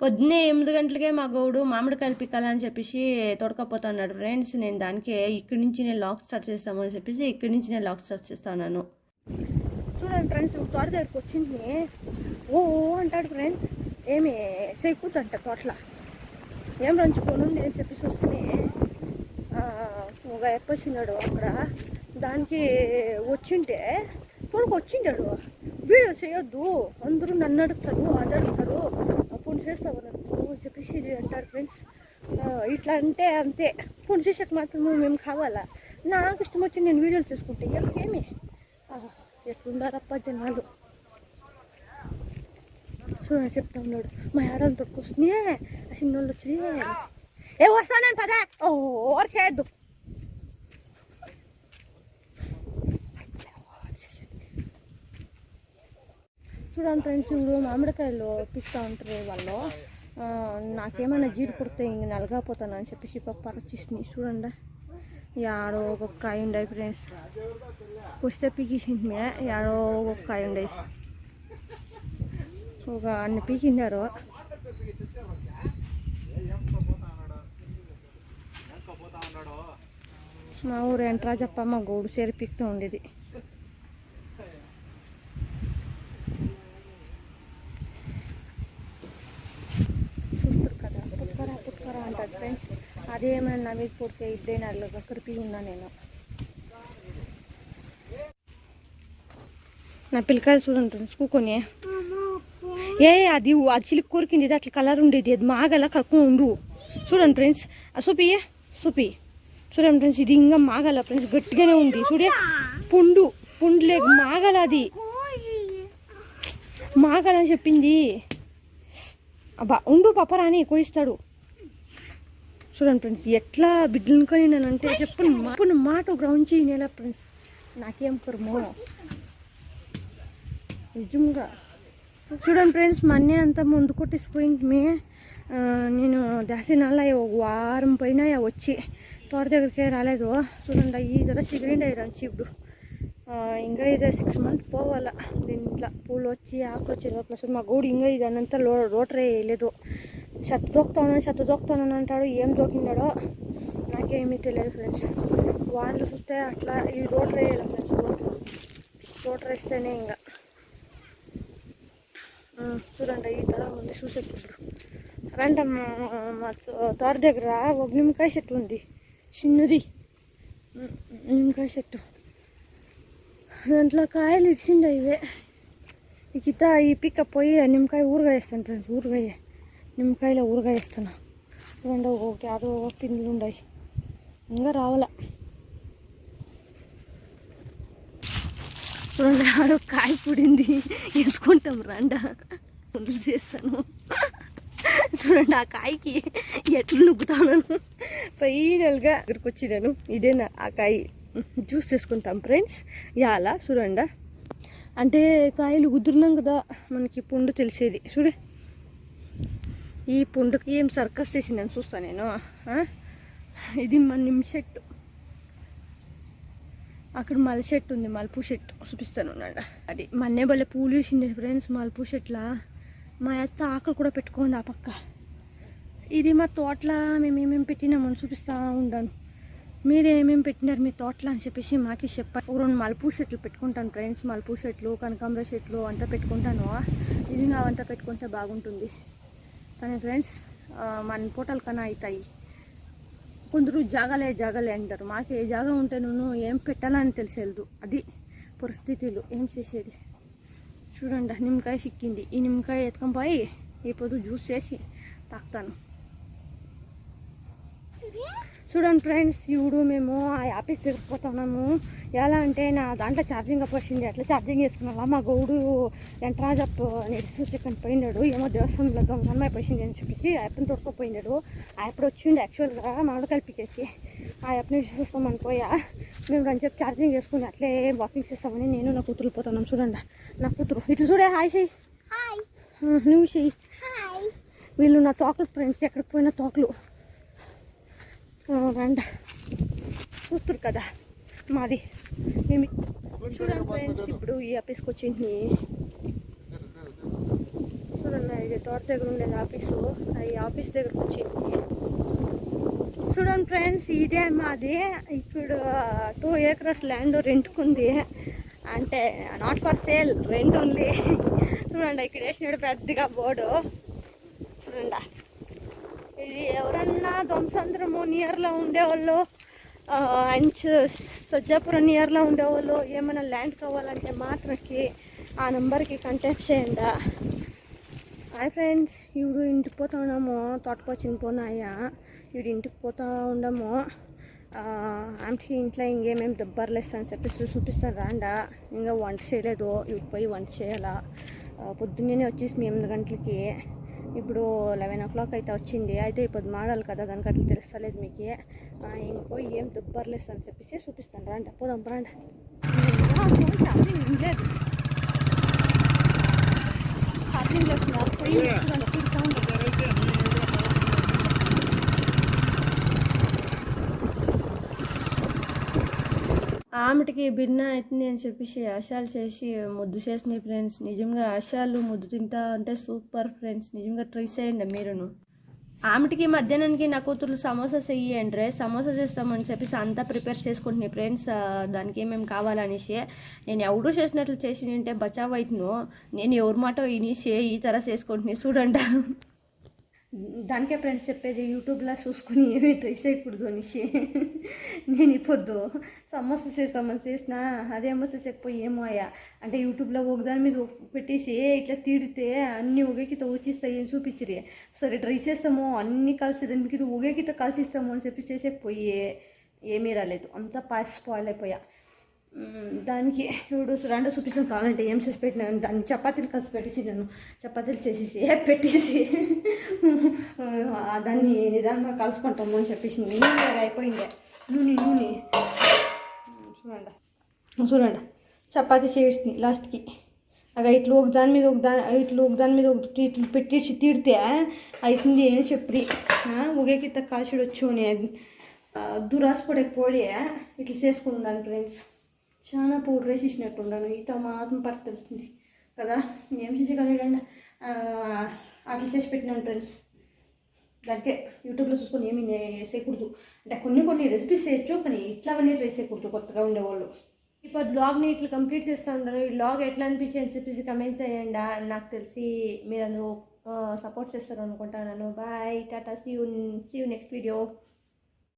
పొద్దున్నే ఎనిమిది గంటలకే మా గౌడు మామిడికాయలు పిక్కాలని చెప్పేసి తొడకపోతున్నాడు. ఫ్రెండ్స్ నేను దానికే ఇక్కడి నుంచి నేను లాక్ స్టార్ట్ చేస్తామని చెప్పేసి ఇక్కడి నుంచి నేను లాక్ స్టార్ట్ చేస్తాను చూడండి ఫ్రెండ్స్ తోట దగ్గరికి వచ్చింది. ఓ అంటాడు ఫ్రెండ్స్. ఏమి చేయకూడదంట తోటల. ఏం రంచుకోనుంది అని చెప్పేసి వస్తే ఒక ఎప్పచ్చినాడు అక్కడ. దానికి వచ్చింటే తోడుకు వచ్చిండాడు వీడియో చేయొద్దు. అందరూ నన్ను అడుగుతారు అది అడుగుతారు. చేస్తావు నన్ను అని చెప్పేసి ఇది అంటారు ఫ్రెండ్స్ ఇట్లా అంటే అంతే ఫోన్ చేసేకి మాత్రం మేము కావాలా నాకు ఇష్టం వచ్చి నేను వీడియోలు చేసుకుంటే ఏమి ఎట్లుండారప్ప జనాలు చూడండి చెప్తా ఉన్నాడు మా ఆడని తొక్కొస్తుంది ఆ చిన్నోళ్ళు వచ్చి ఏ వస్తానని పదా ఓ చేయొద్దు చూడండి ఫ్రెండ్స్ ఇప్పుడు మామిడికాయలు పిస్తా ఉంటారు వాళ్ళు. నాకేమైనా జీడి పుడితే ఇంక నలగాపోతాను అని చెప్పేసి పప్పు పరచిస్తుంది చూడండి. యాడో ఒక కాయ ఉండే ఫ్రెండ్స్. వస్తే పీకేసింది యాడో ఒక కాయ ఉండే. ఒక అన్ని పీకిండారు. మా ఊరు ఎంట్రా మా గోడు సేరి పీకుతూ ఉండేది చూస్తారు కదా పుట్టుకరా పుట్టుకరా అంటారు ఫ్రెండ్స్ అదేమైనా నా మీద పుడితే ఇద్దే నాలుగు ఉన్నా నేను. నా పిల్లకాయలు చూడండి ఫ్రెండ్స్ కూకొని. ఏ అది అది చిలికి కోరికింది అట్లా కలర్ ఉండేది అది మాగల కలుపు ఉండు. చూడండి ఫ్రెండ్స్ సూపి సూపి. చూడండి ఫ్రెండ్స్ ఇది ఇంకా మాగల ఫ్రెండ్స్ గట్టిగానే ఉంది. చూడే పుండు పుండు లేక మాగల అది. మాగల అని చెప్పింది. అబ్బా ఉండు పాప రాని కోయిస్తాడు. చూడండి ఫ్రెండ్స్ ఎట్లా బిడ్డలను కొని నేనంటే చెప్పను చెప్పను మాట గ్రౌండ్ చేయనేలా ఫ్రెండ్స్. నాకేం కర్మో నిజంగా. చూడండి ఫ్రెండ్స్ మొన్నే అంతా ముందు కొట్టేసిపోయింది. మే నేను దాసినాల ఒక వారం పైన వచ్చి. తోట దగ్గరికి రాలేదు. చూడండి ఈ ధర చిగురిండి రంచి ఇప్పుడు. ఇంకా ఇది సిక్స్ మంత్ పోవాలా. దీంట్లో పూలు వచ్చి ఆకులు వచ్చి లోపల మా గూడు ఇంకా ఇది లో రోటరే వేయలేదు చెత్త దోక్తాను చెత్త దోక్తానని అంటాడు ఏం దోకినాడో నాకేమీ తెలియదు ఫ్రెండ్స్ వాళ్ళు చూస్తే అట్లా ఈ రోడ్లు వేయాలి ఫ్రెండ్స్ రోడ్లు రోడ్లు వేస్తేనే ఇంకా చూడండి ఈ తరం ఉంది చూసేట్టు ఇప్పుడు రండి మా తో- తోట దగ్గర ఒక నిమ్మకాయ చెట్టు ఉంది. చిన్నది. నిమ్మకాయ చెట్టు. దాంట్లో కాయలు ఇచ్చిండే ఇవే. ఇక ఈ పిక్క పోయి నిమ్మకాయ ఊరగాయ వేస్తాను ఫ్రెండ్స్ ఊరగాయ. నిమ్మకాయల ఊరగా వేస్తున్నా. చూడండి ఒకటి ఆరు ఒకటి పిందులు ఉన్నాయి ఇంకా రావాలా. చూడండి ఆడో కాయ పుడింది. ఎత్తుకుంటాం రండా. పులుసు చేస్తాను. చూడండి ఆ కాయకి ఎట్లు నుగ్గుతాను. ఫైనల్గా ఇక్కడికి వచ్చినాను ఇదే నా ఆ కాయ. జ్యూస్ చేసుకుంటాం ఫ్రెండ్స్. ఇలా చూడండి. అంటే కాయలు కుదురున్నాం కదా మనకి పుండు తెలిసేది. చూడే. ఈ పుండుకి ఏం సర్కస్ చేసిందని చూస్తాను నేను ఇది మన నిమ్మ చెట్టు. అక్కడ మల్లె చెట్టు ఉంది మలుపు చెట్టు చూపిస్తాను ఉన్నాడు అది మన్నే భలే పూలు వేసిండే ఫ్రెండ్స్ మలుపు చెట్ల. మా అత్త ఆకలి కూడా పెట్టుకుంది ఆ పక్క. ఇది మా తోటలో మేము ఏమేమి పెట్టినామని చూపిస్తా ఉండాను. మీరు ఏమేమి పెట్టినారు మీ తోటలో అని చెప్పేసి మాకే చెప్పారు ఒక రెండు మలుపు చెట్లు పెట్టుకుంటాను ఫ్రెండ్స్ మలుపు చెట్లు కనకాంబర చెట్లు అంతా పెట్టుకుంటాను. ఇది అవంతా పెట్టుకుంటే బాగుంటుంది. కానీ ఫ్రెండ్స్ మన పూటల కన్నా అవుతాయి. కొందరు జాగలే జాగలే అంటారు. మాకు ఏ జాగా ఉంటే నువ్వు ఏం పెట్టాలని తెలిసేదు అది పరిస్థితులు. ఏం చేసేది? చూడండి నిమ్మకాయ సిక్కింది ఈ నిమ్మకాయ ఎత్తుకొని పోయి ఈ పొద్దు జ్యూస్ చేసి తాగుతాను. చూడండి ఫ్రెండ్స్ ఇప్పుడు మేము ఆ ఆఫీస్ తిరిగిపోతున్నాము. ఎలా అంటే నా దాంట్లో ఛార్జింగ్ వచ్చింది అట్లా ఛార్జింగ్ చేసుకున్నా మా గౌడు ఎంట్రాజప్ నెడిసి చికెన్ పోయినాడు. ఏమో దేవస్థానంలో గంగమ్మాయి పోయింది అని చెప్పేసి ఆ యాప్ని తొడుకోపోయినాడు ఆ యాప్ వచ్చిండు యాక్చువల్గా మామిడికాయలు పికేసి. ఆ యాప్ నుంచి చూస్తామని పోయా. మేము రెండు చెప్పి ఛార్జింగ్ చేసుకుని అట్లే వాకింగ్ చేస్తామని నేను నా కూతురు పోతున్నాం చూడండి. నా కూతురు. ఇటు చూడే హాయ్ చెయ్యి నువ్వు చెయ్యి వీళ్ళు నా తోకలు ఫ్రెండ్స్ ఎక్కడికి పోయిన తోకలు. రండి చూస్తారు కదా మాది మేము చూడండి ఫ్రెండ్స్ ఇప్పుడు ఈ ఆఫీస్కి వచ్చింది చూడండి ఇది తోట దగ్గర ఉండేది ఆఫీసు ఈ ఆఫీస్ దగ్గరకు వచ్చింది చూడండి ఫ్రెండ్స్ ఇదే మాది ఇక్కడ టూ ఏకర్స్ ల్యాండ్ రెంట్కుంది అంటే నాట్ ఫర్ సేల్ రెంట్ ఉంది చూడండి ఇక్కడ వేసినాడు పెద్దగా బోర్డు చూడండి ఇది ఎవరన్నా ధ్వంసంద్రము నియర్లో ఉండేవాళ్ళు అండ్ సజ్జాపురం నియర్లో ఉండేవాళ్ళు ఏమైనా ల్యాండ్ కావాలంటే మాత్రకి ఆ నెంబర్కి కాంటాక్ట్ చేయండి. హాయ్ ఫ్రెండ్స్ ఇవి ఇంటికి పోతా ఉన్నాము. తోటకొచ్చిన పోనాయా. ఇవి ఇంటికి పోతా ఉండము ఆమెకి ఇంట్లో ఇంకేమేమి దెబ్బర్లేస్తా అని చెప్పేసి చూపిస్తాను రాండా. ఇంకా వంట చేయలేదు. ఇవి పోయి వంట చేయాలా. పొద్దున్నే వచ్చేసి ఎనిమిది గంటలకి. ఇప్పుడు లెవెన్ ఓ క్లాక్ అయితే వచ్చింది. అయితే ఇప్పుడు మాడాలి కదా దానికి అట్లా తెలుస్తలేదు మీకు. ఇంక పోయి ఏం దుబ్బర్లేస్తా అని చెప్పేసి చూపిస్తాను. రాండా పోదాం రాండా. లేదు ఛార్జింగ్ చేస్తున్నారు పోయి చూడండి తిరుగుతా ఉంటారు ఆమెటికి భిన్న అవుతుంది అని చెప్పేసి ఆశాలు చేసి ముద్దు చేసినాయి ఫ్రెండ్స్. నిజంగా ఆశాలు ముద్దు తింటా అంటే సూపర్ ఫ్రెండ్స్. నిజంగా ట్రై చేయండి మీరును. ఆమెటికి మధ్యాహ్నానికి నా కూతురు సమోసా చెయ్యండి సమోసా చేస్తామని చెప్పేసి అంతా ప్రిపేర్ చేసుకుంటున్నాయి ఫ్రెండ్స్ దానికి ఏమేమి కావాలనేసి నేను ఎవడో చేసినట్లు చేసి నింటే బచావ్ అవుతున్నాను నేను ఎవరి మాట వినేసి ఈ తర చేసుకుంటున్నాయి చూడండి దానికే ఫ్రెండ్స్ చెప్పేది యూట్యూబ్లో చూసుకుని ఏమీ ట్రై చేయకూడదు అనేసి. నేను ఇప్పుడు సమోసా చేసామని చేసిన అదేమో చేయకపోయి ఏమో అయ్యా. అంటే యూట్యూబ్లో ఒక దాని మీద పెట్టేసి ఇట్లా తీడితే అన్ని ఒకేకిత వచ్చిస్తాయి అని చూపించిరి. సరే ట్రై చేస్తాము అన్ని కలిసి దానికి ఒకేకిత కలిసి ఇస్తాము అని చెప్పి చేసేకపోయి ఏమీ రాలేదు. అంతా పాస్ స్పాయిల్ అయిపోయా. దానికి ఇప్పుడు రెండు చూపిస్తాం కావాలంటే ఏం చేసి పెట్టినాను దాన్ని చపాతీలు కలిసి పెట్టేసి నేను చపాతీలు చేసేసి పెట్టేసి. దాన్ని నిదానంగా కలుసుకుంటాము అని చెప్పేసి నూనె అయిపోయిందే అయిపోయింది. నూనె నూనె. చూడండి. చూడండి. చపాతీ చేస్తుంది లాస్ట్కి. అగ ఇట్లా ఒక దాని మీద ఒక దాని ఇట్లా ఒక దాని మీద ఒక ఇట్లా పెట్టేసి తీడితే అవుతుంది అని చెప్పి ఒకేకిత కాల్చుడు వచ్చు అని దురాసపడకపోయి ఇట్లా చేసుకుంటాను ఫ్రెండ్స్. చాలా పౌడర్ వేసి ఈత మాత్రం పట్టు తెలుస్తుంది కదా? ఏం చేసేయగలండి అట్లా చేసి పెట్టినాను ఫ్రెండ్స్ దానికే యూట్యూబ్లో చూసుకొని ఏమి చేయకూడదు అంటే కొన్ని కొన్ని రెసిపీస్ చేయొచ్చు కానీ ఇట్లా అవన్నీ ట్రై చేయకూడదు కొత్తగా ఉండేవాళ్ళు ఇప్పుడు బ్లాగ్ని ఇట్లా కంప్లీట్ చేస్తూ ఉంటారు ఈ బ్లాగ్ ఎట్లా అనిపించి అని చెప్పేసి కమెంట్స్ చేయండి నాకు తెలిసి మీరు అందరూ సపోర్ట్ చేస్తారు అనుకుంటున్నాను bye tata see you see you next video